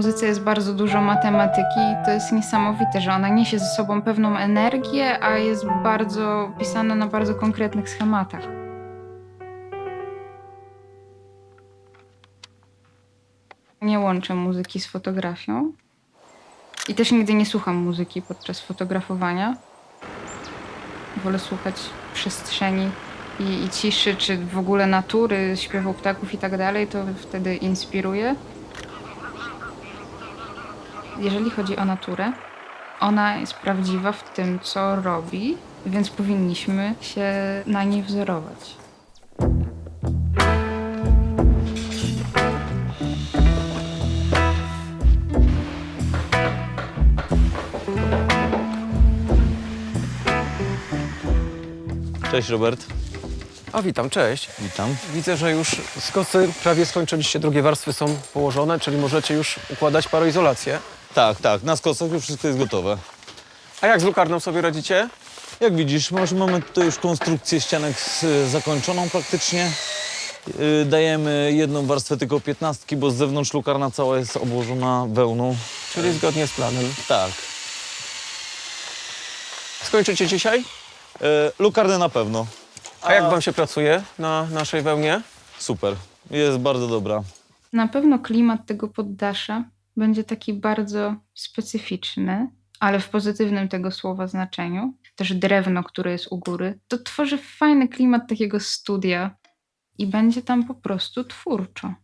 muzyce jest bardzo dużo matematyki i to jest niesamowite, że ona niesie ze sobą pewną energię, a jest bardzo pisana na bardzo konkretnych schematach. Nie łączę muzyki z fotografią i też nigdy nie słucham muzyki podczas fotografowania. Wolę słuchać przestrzeni i, i ciszy, czy w ogóle natury, śpiewu ptaków i tak dalej, to wtedy inspiruje. Jeżeli chodzi o naturę, ona jest prawdziwa w tym, co robi, więc powinniśmy się na niej wzorować. Cześć Robert, A witam, cześć. witam. Widzę, że już skosy prawie skończyliście, drugie warstwy są położone, czyli możecie już układać paroizolację. Tak, tak, na skosach już wszystko jest gotowe. A jak z lukarną sobie radzicie? Jak widzisz, może mamy tutaj już konstrukcję ścianek s- zakończoną praktycznie. Yy, Dajemy jedną warstwę tylko piętnastki, bo z zewnątrz lukarna cała jest obłożona wełną. Czyli zgodnie z planem. Tak. Skończycie dzisiaj? Yy, Lukarnę na pewno. A jak wam się pracuje na naszej wełnie? Super. Jest bardzo dobra. Na pewno klimat tego poddasza będzie taki bardzo specyficzny, ale w pozytywnym tego słowa znaczeniu. Też drewno, które jest u góry, to tworzy fajny klimat takiego studia i będzie tam po prostu twórczo.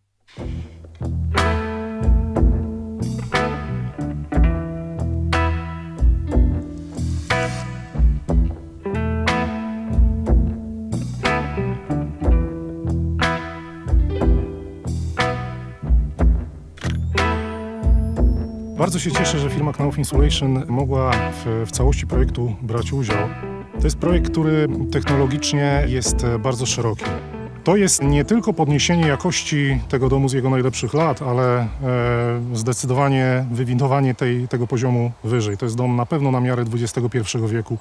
Bardzo się cieszę, że firma Knauf Insulation mogła w, w całości projektu brać udział. To jest projekt, który technologicznie jest e, bardzo szeroki. To jest nie tylko podniesienie jakości tego domu z jego najlepszych lat, ale e, zdecydowanie wywindowanie tej, tego poziomu wyżej. To jest dom na pewno na miarę XXI wieku.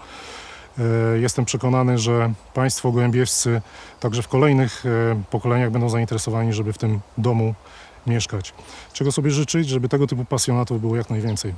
E, Jestem przekonany, że Państwo gołębiewscy także w kolejnych e, pokoleniach będą zainteresowani, żeby w tym domu mieszkać. Czego sobie życzyć, żeby tego typu pasjonatów było jak najwięcej.